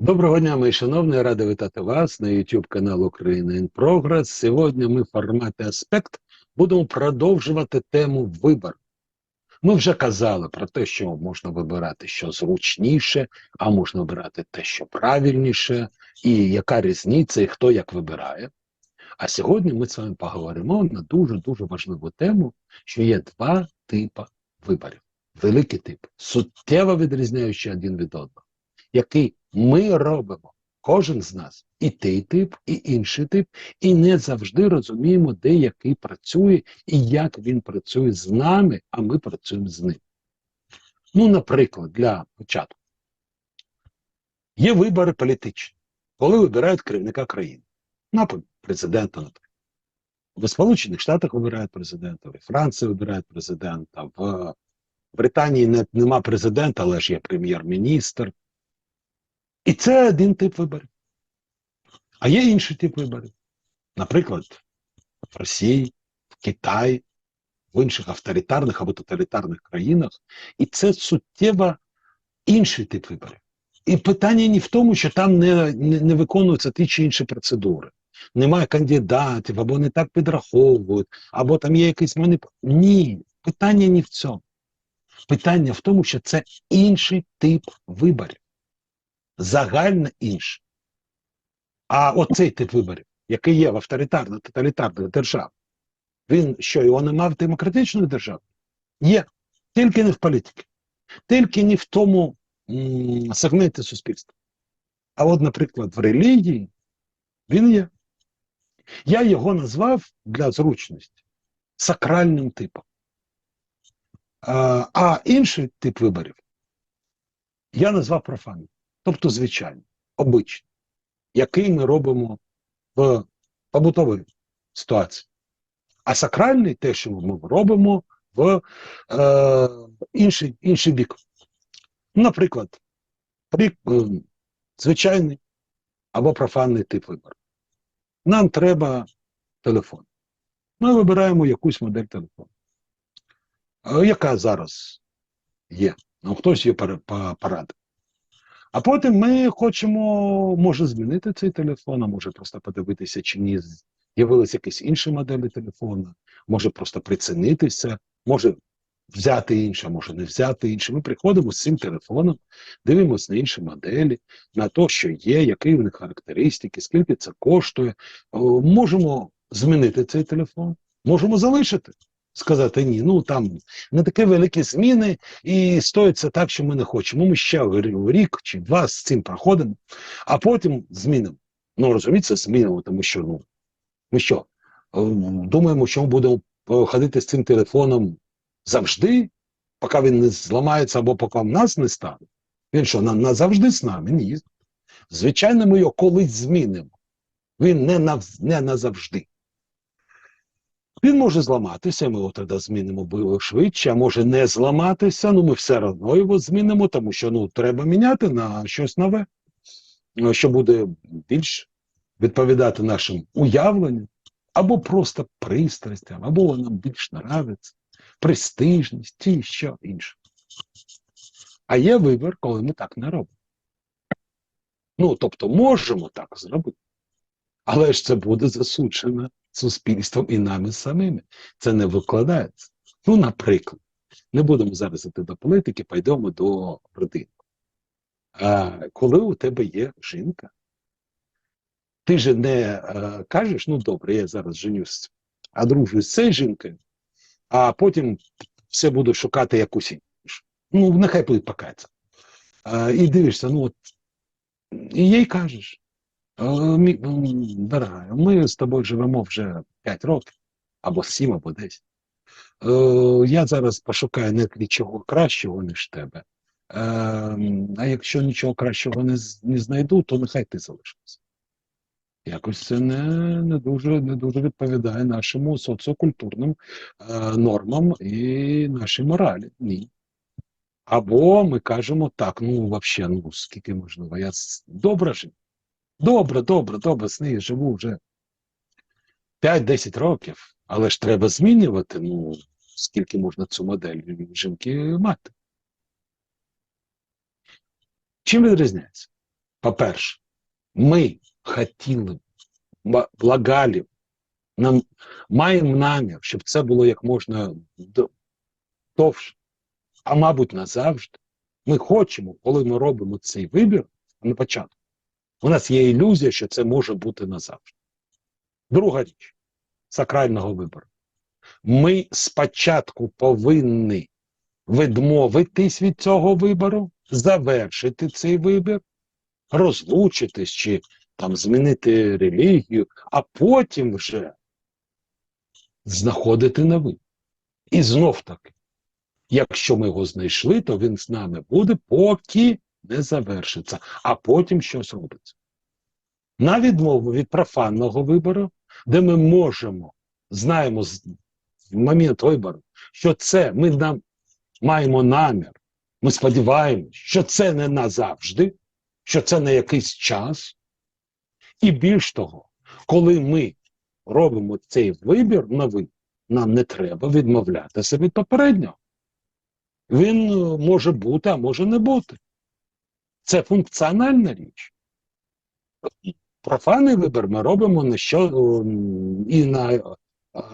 Доброго дня, мої шановні, я радий вітати вас на YouTube канал Україна in Progress. Сьогодні ми в форматі Аспект будемо продовжувати тему вибору. Ми вже казали про те, що можна вибирати що зручніше, а можна вибирати те, що правильніше, і яка різниця, і хто як вибирає. А сьогодні ми з вами поговоримо на дуже-дуже важливу тему, що є два типи виборів. Великий тип, суттєво відрізняючи один від одного, який ми робимо, кожен з нас, і той тип, і інший тип, і не завжди розуміємо, де який працює і як він працює з нами, а ми працюємо з ним. Ну, наприклад, для початку. Є вибори політичні, коли вибирають керівника країни, наприклад, президента, наприклад. В Сполучених Штатах вибирають президента, в Франції вибирають президента, в Британії не, нема президента, але ж є прем'єр-міністр. І це один тип виборів. А є інший тип виборів. Наприклад, в Росії, в Китаї, в інших авторитарних або тоталітарних країнах. І це суттєво інший тип виборів. І питання не в тому, що там не, не, не виконуються ті чи інші процедури. Немає кандидатів, або не так підраховують, або там є якийсь маніп... Ні, питання не в цьому. Питання в тому, що це інший тип виборів загально інше. А оцей тип виборів, який є в авторитарно тоталітарних державах, він що, його нема в демократичної держави? Є, тільки не в політиці, тільки не в тому сегменті суспільства. А от, наприклад, в релігії він є. Я його назвав для зручності сакральним типом. А інший тип виборів я назвав профанним тобто звичайний, обичний, який ми робимо в побутовій ситуації. А сакральний те, що ми робимо в е, інший інший бік. Наприклад, при, е, звичайний або профанний тип вибору. Нам треба телефон. Ми вибираємо якусь модель телефону. Е, яка зараз є? Ну, хтось її порадив. А потім ми хочемо, може, змінити цей телефон, а може просто подивитися, чи ні з'явилися якісь інші моделі телефону, може просто прицінитися, може взяти інше, може не взяти інше. Ми приходимо з цим телефоном, дивимося на інші моделі, на те, що є, які в них характеристики, скільки це коштує. Можемо змінити цей телефон, можемо залишити сказати ні, ну там не такі великі зміни, і стоїться так, що ми не хочемо. Ми ще рік чи два з цим проходимо, а потім змінимо. Ну розумієте, змінимо, тому що ну ми що? Е, думаємо, що ми будемо ходити з цим телефоном завжди, поки він не зламається або поки в нас не стане. Він що, назавжди з нами? Ні. Звичайно, ми його колись змінимо. Він не, нав, не назавжди. Він може зламатися, ми його тоді змінимо швидше, а може не зламатися, ну ми все одно його змінимо, тому що ну, треба міняти на щось нове, ну, що буде більш відповідати нашим уявленням, або просто пристрастям, або нам більш нравиться, престижність ті що інше. А є вибір, коли ми так не робимо. Ну, тобто, можемо так зробити, але ж це буде засуджено суспільством і нами самими. Це не викладається. Ну, наприклад, не будемо зараз йти до політики, пойдемо до родини. А коли у тебе є жінка, ти же не а, кажеш, ну добре, я зараз женюсь, а дружусь з цією жінкою, а потім все буду шукати якусь іншу. Ну, нехай буде покається. І дивишся, ну от, і їй кажеш, Дорога, ми з тобою живемо вже 5 років, або 7, або 10. Я зараз пошукаю не нічого кращого, ніж тебе. А якщо нічого кращого не не знайду, то нехай ти залишишся. Якось це не не, дуже не дуже відповідає нашому соціокультурним е, нормам і нашій моралі. Ні. Або ми кажемо так, ну взагалі, ну скільки можливо, я добра жінка. Добре, добре, добре, з нею живу вже 5-10 років, але ж треба змінювати, ну, скільки можна цю модель жінки мати. Чим відрізняється? По-перше, ми хотіли, благали, нам маємо намір, щоб це було як можна довше, а мабуть, назавжди. Ми хочемо, коли ми робимо цей вибір на початку. У нас є ілюзія, що це може бути назавжди. Друга річ сакрального вибору. Ми спочатку повинні відмовитись від цього вибору, завершити цей вибір, розлучитись чи там змінити релігію, а потім вже знаходити новий. І знов таки, якщо ми його знайшли, то він з нами буде, поки не завершиться, а потім щось робиться. На відмову від профанного вибору, де ми можемо, знаємо з- момент вибору, що це ми нам маємо намір, ми сподіваємось, що це не назавжди, що це на якийсь час. І більш того, коли ми робимо цей вибір новий, нам не треба відмовлятися від попереднього. Він е, може бути, а може не бути. Це функціональна річ. Профанний вибір ми робимо на що і на е,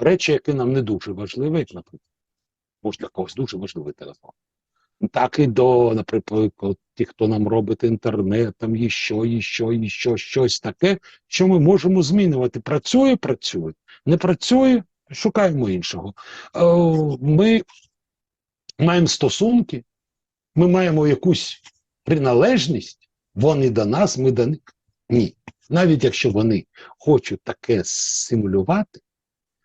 речі, які нам не дуже важливі, як, наприклад, може для когось дуже важливий телефон. Так і до, наприклад, ті, хто нам робить інтернет, там і що, і що, і що, щось таке, що ми можемо змінювати. Працює, працює. Не працює, шукаємо іншого. Е, Ми маємо стосунки, ми маємо якусь приналежність, вони до нас, ми до них. Ні. Навіть якщо вони хочуть таке симулювати,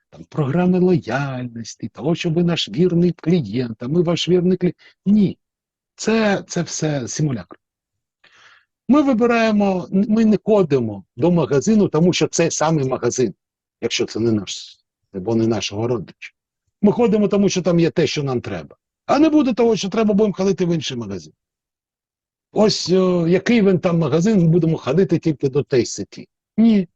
там, програми лояльності, того, що ви наш вірний клієнт, а ми ваш вірний клієнт. Ні. Це, це все симулятор. Ми вибираємо, ми не ходимо до магазину, тому що це самий магазин, якщо це не наш, або не нашого родича. Ми ходимо, тому що там є те, що нам треба. А не буде того, що треба, будемо ходити в інший магазин. Ось о, який він там магазин, ми будемо ходити тільки до тієї сеті. Ні.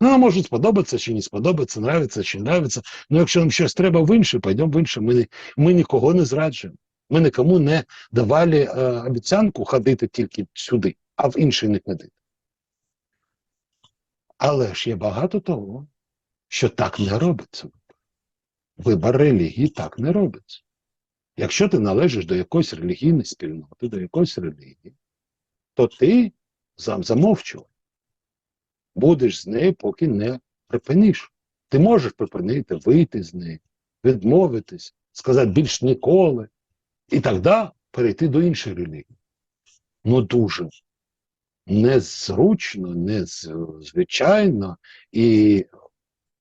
Ну, може сподобатися чи не сподобається, нравиться чи не нравиться. Ну, якщо нам щось треба в інше, пойдемо в інше. Ми, ми нікого не зраджуємо. Ми нікому не давали е, обіцянку ходити тільки сюди, а в інший не ходити. Але ж є багато того, що так не робиться. Вибор релігії так не робиться. Якщо ти належиш до якоїсь релігійної спільноти, до якоїсь релігії, то ти зам замовчувай. Будеш з нею, поки не припиниш. Ти можеш припинити, вийти з неї, відмовитись, сказати більш ніколи, і тоді перейти до іншої релігії. Ну дуже незручно, незвичайно, і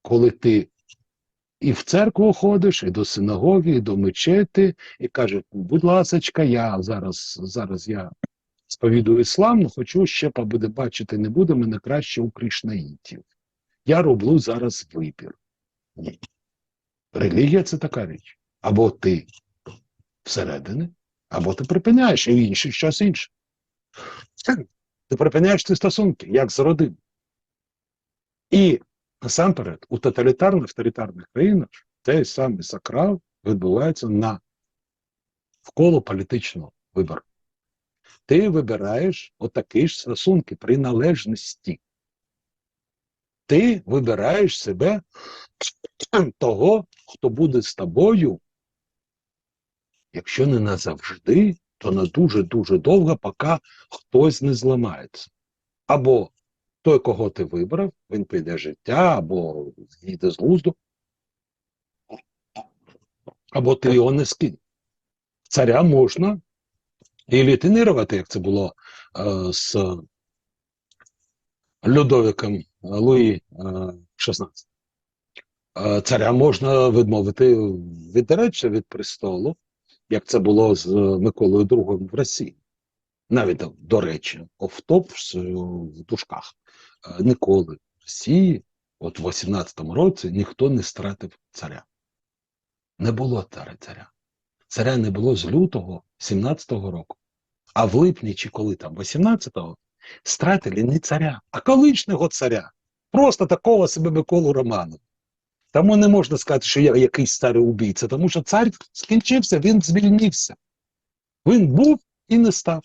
коли ти і в церкву ходиш, і до синагоги, і до мечети, і кажуть, будь ласочка, я зараз, зараз я сповідую іслам, але хочу ще побуде бачити не буде мене краще у кришнаїтів. Я роблю зараз вибір. Ні. Релігія це така річ. Або ти всередині, або ти припиняєш, і в інших щось інше. Ти припиняєш ці стосунки, як з родиною. І насамперед, у тоталітарних авторитарних країнах той самий сакрал відбувається на вколо політичного вибору. Ти вибираєш отакі ж стосунки приналежності. Ти вибираєш себе того, хто буде з тобою, якщо не назавжди, то на дуже-дуже довго, поки хтось не зламається. Або той, кого ти вибрав, він піде життя, або з'їде з глузду, або ти його не скинь. Царя можна гілітинірувати, як це було е, з Людовиком Луї е, XVI. Е, царя можна відмовити від речі від престолу, як це було з Миколою II в Росії. Навіть до речі, офтоп в дужках. Е, Ніколи в Росії, от в 18-му році, ніхто не стратив царя. Не було царя царя. Не було з лютого 17-го року. А в липні чи коли там, 18-го, стратили не царя, а колишнього царя. Просто такого себе Миколу Роману. Тому не можна сказати, що я якийсь старий убійця, тому що цар скінчився, він звільнився. Він був і не став.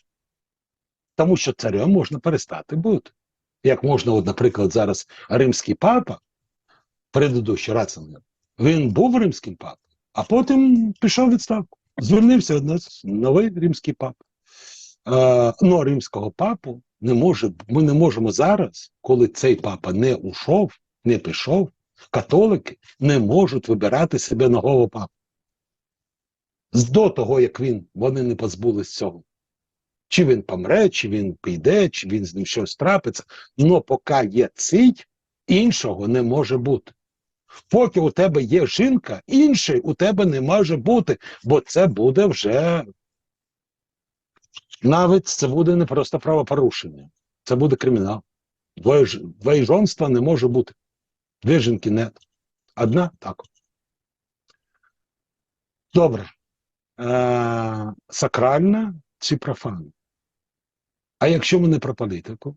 Тому що царем можна перестати бути. Як можна, от, наприклад, зараз римський папа, предыдущий Рацингер, він був римським папою, а потім пішов у відставку. Звільнився від нас новий римський папа. Е, ну, римського папу не може, ми не можемо зараз, коли цей папа не ушов, не пішов, католики не можуть вибирати себе нового папу. До того, як він, вони не позбулись цього. Чи він помре, чи він піде, чи він з ним щось трапиться. Но поки є цей, іншого не може бути. Поки у тебе є жінка, інший у тебе не може бути, бо це буде вже навіть це буде не просто правопорушення, це буде кримінал. Двоє, двоєжонства не може бути. Дві жінки нет. Одна так. Добре. Е, сакральна чи профанна? А якщо ми не про політику,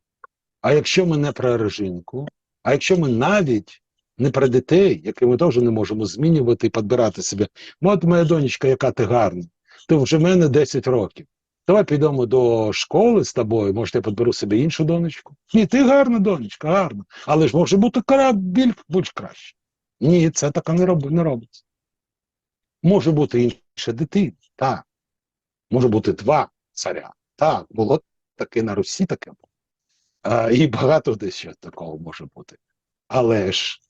а якщо ми не про режимку, а якщо ми навіть не про дітей, які ми теж не можемо змінювати і підбирати себе. Ну, от моя донечка, яка ти гарна, ти вже в мене 10 років. Давай підемо до школи з тобою, може, я підберу собі іншу донечку. Ні, ти гарна донечка, гарна. Але ж може бути біль будь краще. Ні, це так не, роб, не робиться. Може бути інша дитина, так. Може бути два царя. Так, було таке на Русі таке було. І багато де ще такого може бути. Але ж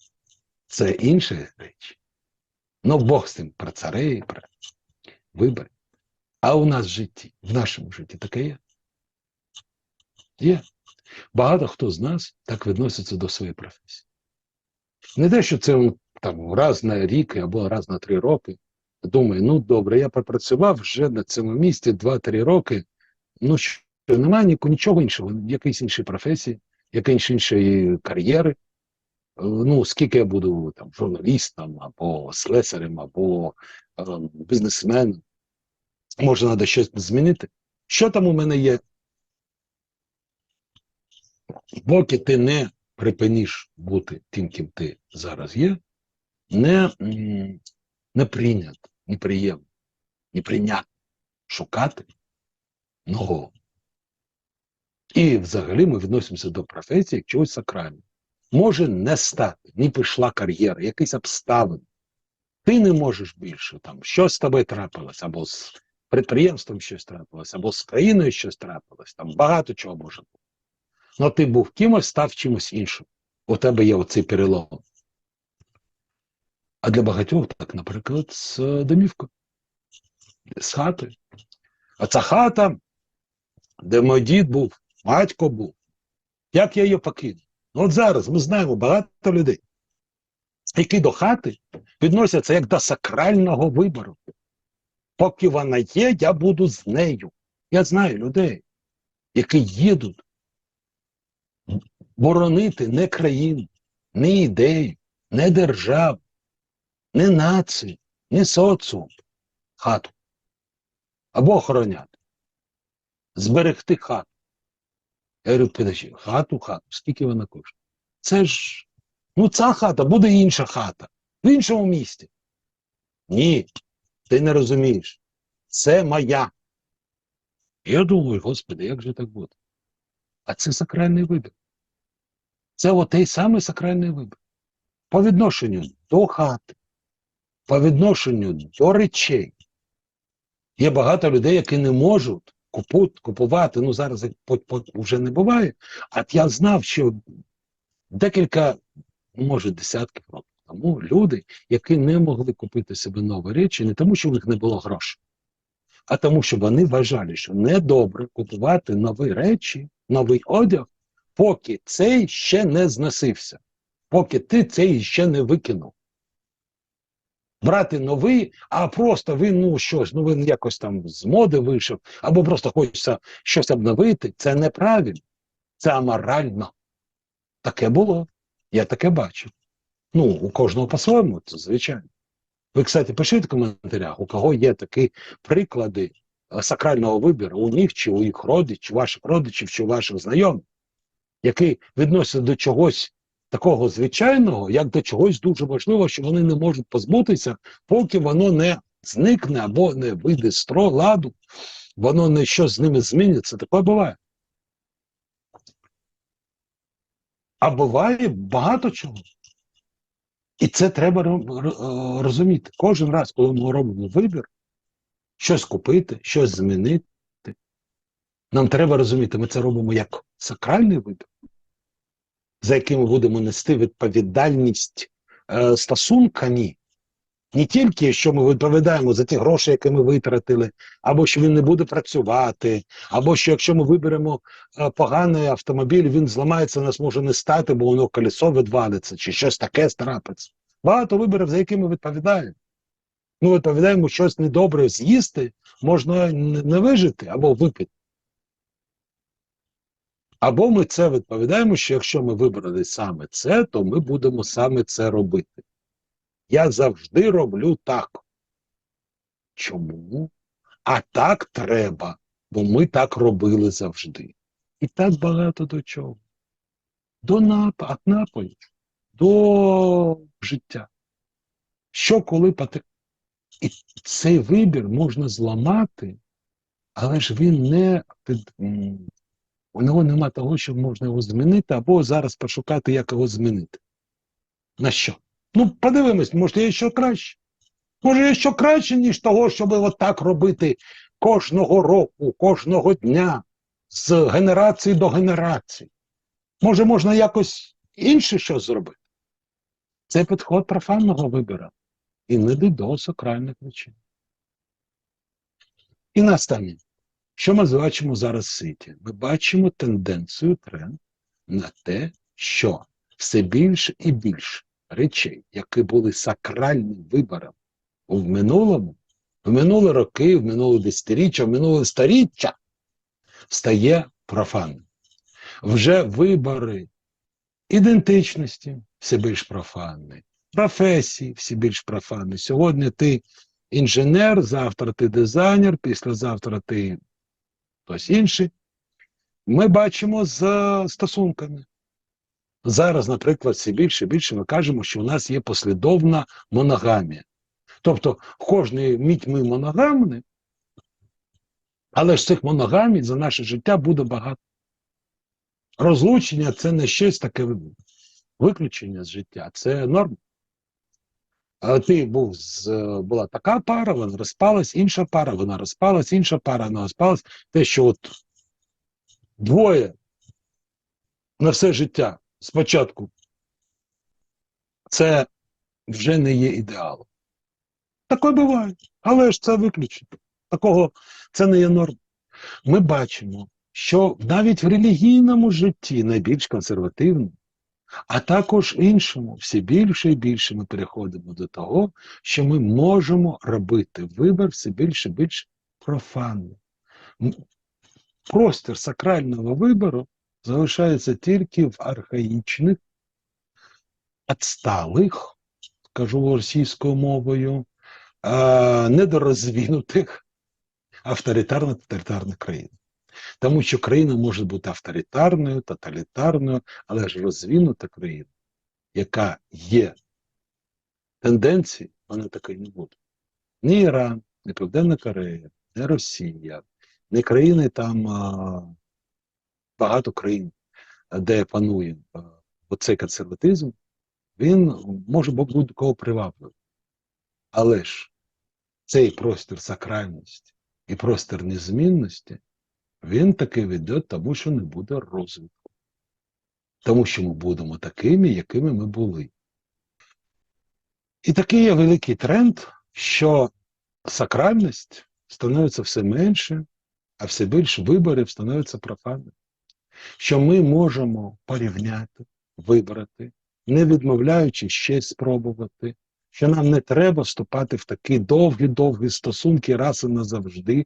це інша річ. Ну, Бог з тим про царей, про вибори. А у нас в житті, в нашому житті таке є. Є. Багато хто з нас так відноситься до своєї професії. Не те, що це там раз на рік або раз на три роки. Думає, ну добре, я попрацював вже на цьому місці 2-3 роки. Ну немає ні- нічого іншого, якоїсь іншої професії, якоїсь іншої кар'єри. Е, Ну, скільки я буду там журналістом, або слесарем, або е, бізнесменом. Може, треба щось змінити. Що там у мене є? Поки ти не припиниш бути тим, ким ти зараз є, не, не прийнято, неприємно, неприйнятно шукати нового. І взагалі ми відносимося до професії як чогось сакрального. Може не стати, ні пішла кар'єра, якісь обставини. Ти не можеш більше там, щось з тобою трапилось, або з підприємством щось трапилось, або з країною щось трапилось, там багато чого може бути. Ну ти був кимось, став чимось іншим. У тебе є оцей перелом. А для багатьох, так, наприклад, з е, домівкою, з хати. А ця хата, де мій дід був, батько був. Як я її покинув? Ну, от зараз ми знаємо багато людей, які до хати відносяться як до сакрального вибору. Поки вона є, я буду з нею. Я знаю людей, які їдуть боронити не країну, не ідею, не державу, не націю, не соціум, хату. Або охороняти. Зберегти хату. Я говорю, підожди, хату, хату, скільки вона коштує? Це ж, ну ця хата, буде інша хата, в іншому місті. Ні, ти не розумієш. Це моя. Я думаю, господи, як же так буде? А це сакральний вибір. Це отей самий сакральний вибір. По відношенню до хати, по відношенню до речей. Є багато людей, які не можуть купу, купувати. Ну зараз вже не буває. А я знав, що декілька, може, десятків років тому люди, які не могли купити собі нові речі, не тому, що в них не було грошей, а тому, що вони вважали, що недобре купувати нові речі, новий одяг, поки цей ще не зносився, поки ти цей ще не викинув. Брати новий, а просто він ну щось, ну він якось там з моди вийшов, або просто хочеться щось обновити. Це неправильно, це аморально. Таке було. Я таке бачив. Ну, у кожного по-своєму, це звичайно. Ви, кстати, пишіть в коментарях, у кого є такі приклади е, сакрального вибору, у них, чи у їх родичів, ваших родичів, чи у ваших знайомих, які відносяться до чогось такого звичайного, як до чогось дуже важливого, що вони не можуть позбутися, поки воно не зникне або не вийде з ладу, воно не щось з ними зміниться. Таке буває. А буває багато чого. І це треба е, розуміти. Кожен раз, коли ми робимо вибір, щось купити, щось змінити, нам треба розуміти, ми це робимо як сакральний вибір за яким ми будемо нести відповідальність е, стосунками. Не тільки, що ми відповідаємо за ті гроші, які ми витратили, або що він не буде працювати, або що якщо ми виберемо е, поганий автомобіль, він зламається, нас може не стати, бо воно колесо відвалиться, чи щось таке страпиться. Багато виборів, за які ми відповідаємо. Ми відповідаємо щось недобре з'їсти, можна не вижити або випити. Або ми це відповідаємо, що якщо ми вибрали саме це, то ми будемо саме це робити. Я завжди роблю так. Чому? А так треба, бо ми так робили завжди. І так багато до чого. До нап... от напою, до життя. Що коли поте... І цей вибір можна зламати, але ж він не під... у нього нема того, що можна його змінити, або зараз пошукати, як його змінити. На що? Ну, подивимось, може, є що краще. Може, є що краще, ніж того, щоб отак робити кожного року, кожного дня, з генерації до генерації. Може, можна якось інше щось зробити. Це підход профанного вибору. І не до сакральних речей. І на. Що ми бачимо зараз в світі? Ми бачимо тенденцію, тренд на те, що все більше і більше речей, які були сакральним вибором в минулому, в минулі роки, в минуле десятиріччя, в минуле сторіччя, стає профанним. Вже вибори ідентичності все більш профанні, професії всі більш профанні. Сьогодні ти інженер, завтра ти дизайнер, післязавтра ти хтось інший. Ми бачимо з е, стосунками. Зараз, наприклад, все більше і більше ми кажемо, що у нас є послідовна моногамія. Тобто, кожної мить ми моногамні, але ж цих моногамій за наше життя буде багато. Розлучення це не щось таке виключення з життя, це норма. Ти був з, була така пара, вона розпалась, інша пара, вона розпалась, інша пара, вона розпалась. Те, що от двоє на все життя спочатку, це вже не є ідеалом. Таке буває, але ж це виключення. Такого це не є норм. Ми бачимо, що навіть в релігійному житті найбільш консервативному, а також іншому, все більше і більше ми переходимо до того, що ми можемо робити вибір все більше і більш профанний. М, Простір сакрального вибору залишається тільки в архаїчних, відсталих, кажу російською мовою, недорозвинутих авторитарно-тоталітарних країн. Тому що країна може бути авторитарною, тоталітарною, але ж розвинута країна, яка є тенденції, вона такої не буде. Ні Іран, ні Південна Корея, ні Росія, ні країни там а, багато країн, де панує оцей консерватизм, він може бути будь-кого привабливий. Але ж цей простір сакральності і простір незмінності він таки веде тому, що не буде розвитку. Тому що ми будемо такими, якими ми були. І такий є великий тренд, що сакральність становиться все менше, а все більше виборів становиться профанним. Що ми можемо порівняти, вибрати, не відмовляючи ще спробувати, що нам не треба вступати в такі довгі-довгі стосунки раз і назавжди,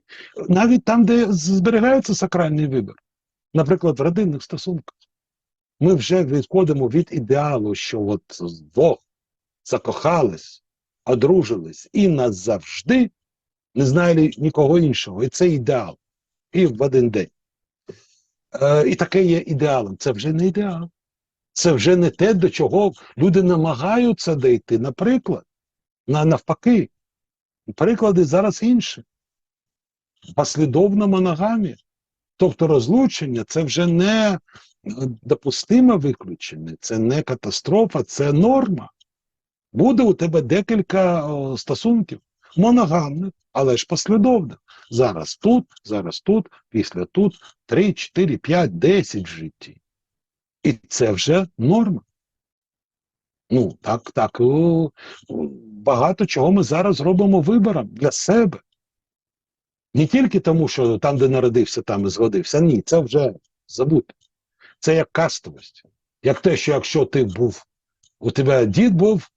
навіть там, де зберігається сакральний вибір, наприклад, в родинних стосунках. Ми вже відходимо від ідеалу, що от двох закохались, одружились і назавжди не знали нікого іншого. І це ідеал. І в один день. Е, і таке є ідеалом. Це вже не ідеал. Це вже не те, до чого люди намагаються дійти. Наприклад, на, навпаки, приклади зараз інші. Послідовна моногамія. Тобто розлучення це вже не допустиме виключення, це не катастрофа, це норма. Буде у тебе декілька стосунків моногамних, але ж послідовних. Зараз тут, зараз тут, після тут, 3, 4, 5, 10 в житті. І це вже норма. Ну, так, так. Багато чого ми зараз робимо вибором для себе. Не тільки тому, що там, де народився, там і згодився. Ні, це вже забудь. Це як кастовість. Як те, що якщо ти був, у тебе дід був,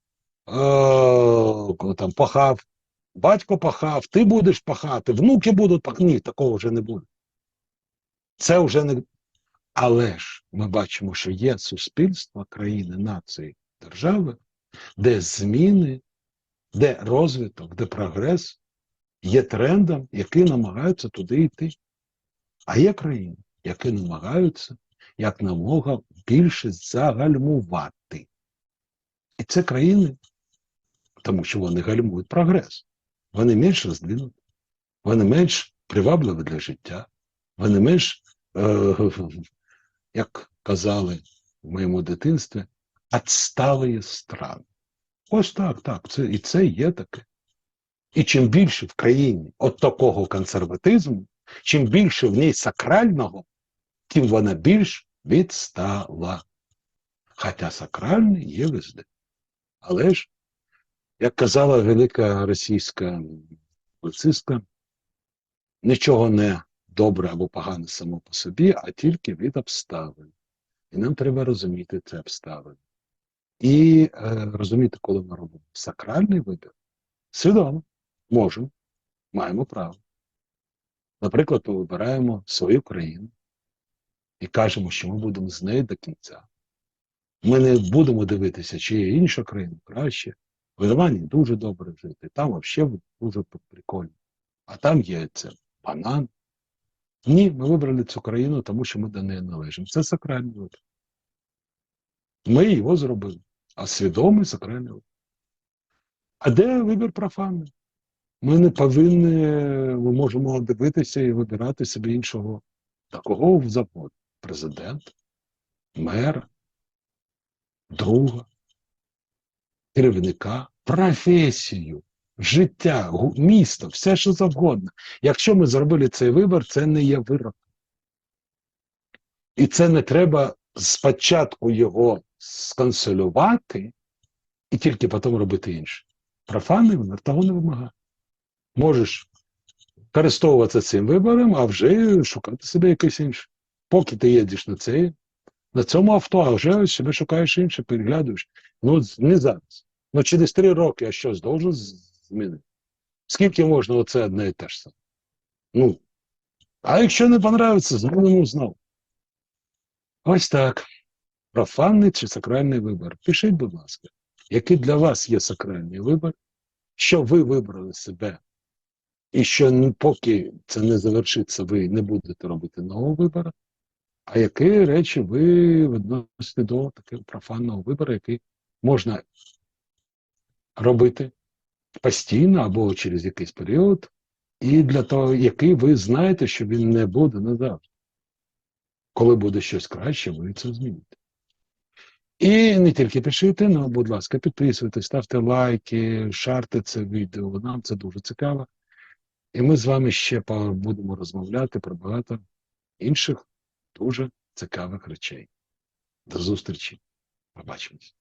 е, там пахав, батько пахав, ти будеш пахати, внуки будуть пахати. Ні, такого вже не буде. Це вже не. Але ж ми бачимо, що є суспільства, країни, нації, держави, де зміни, де розвиток, де прогрес є трендом, які намагаються туди йти. А є країни, які намагаються як намога більше загальмувати. І це країни, тому що вони гальмують прогрес. Вони менш роздвинуті, вони менш привабливі для життя, вони менш, е, як казали в моєму дитинстві, відсталої страни. Ось так, так. Це, і це є таке. І чим більше в країні от такого консерватизму, чим більше в ній сакрального, тим вона більш відстала. Хоча сакральний є везде. Але ж, як казала велика російська публіцистка, нічого не добре або погане само по собі, а тільки від обставин. І нам треба розуміти це обставини. І е, розуміти, коли ми робимо сакральний вибір, свідомо можемо, маємо право. Наприклад, ми вибираємо свою країну і кажемо, що ми будемо з нею до кінця. Ми не будемо дивитися, чи є інша країна краще. В Ірландії дуже добре жити, там взагалі дуже прикольно. А там є це банан. Ні, ми вибрали цю країну, тому що ми до неї належимо. Це сакральний вибір. Ми його зробили, а свідомий сакральний вибір. А де вибір профанний? Ми не повинні, ми можемо дивитися і вибирати собі іншого такого в завод. Президент, мер, друга, керівника, професію, життя, місто, все що завгодно. Якщо ми зробили цей вибір, це не є вирок. І це не треба спочатку його сконсолювати і тільки потім робити інше. Профанний вибір того не вимагає. Можеш користуватися цим вибором, а вже шукати себе якийсь інший. Поки ти їдеш на цей, на цьому авто, а вже себе шукаєш інше, переглядуєш. Ну, не зараз. Ну, через три роки я щось должен змінити. Скільки можна оце одне і те ж саме? Ну, а якщо не понравиться, змінимо знову. Ось так. Профанний чи сакральний вибір. Пишіть, будь ласка, який для вас є сакральний вибір, що ви вибрали себе, і що поки це не завершиться, ви не будете робити нового вибору, а які речі ви відносите до такого профанного вибору, який можна робити постійно або через якийсь період, і для того, який ви знаєте, що він не буде назавжди. Коли буде щось краще, ви це зміните. І не тільки пишіть, але, будь ласка, підписуйтесь, ставте лайки, шарте це відео. Нам це дуже цікаво. І ми з вами ще будемо розмовляти про багато інших дуже цікавих речей. До зустрічі. Побачимось.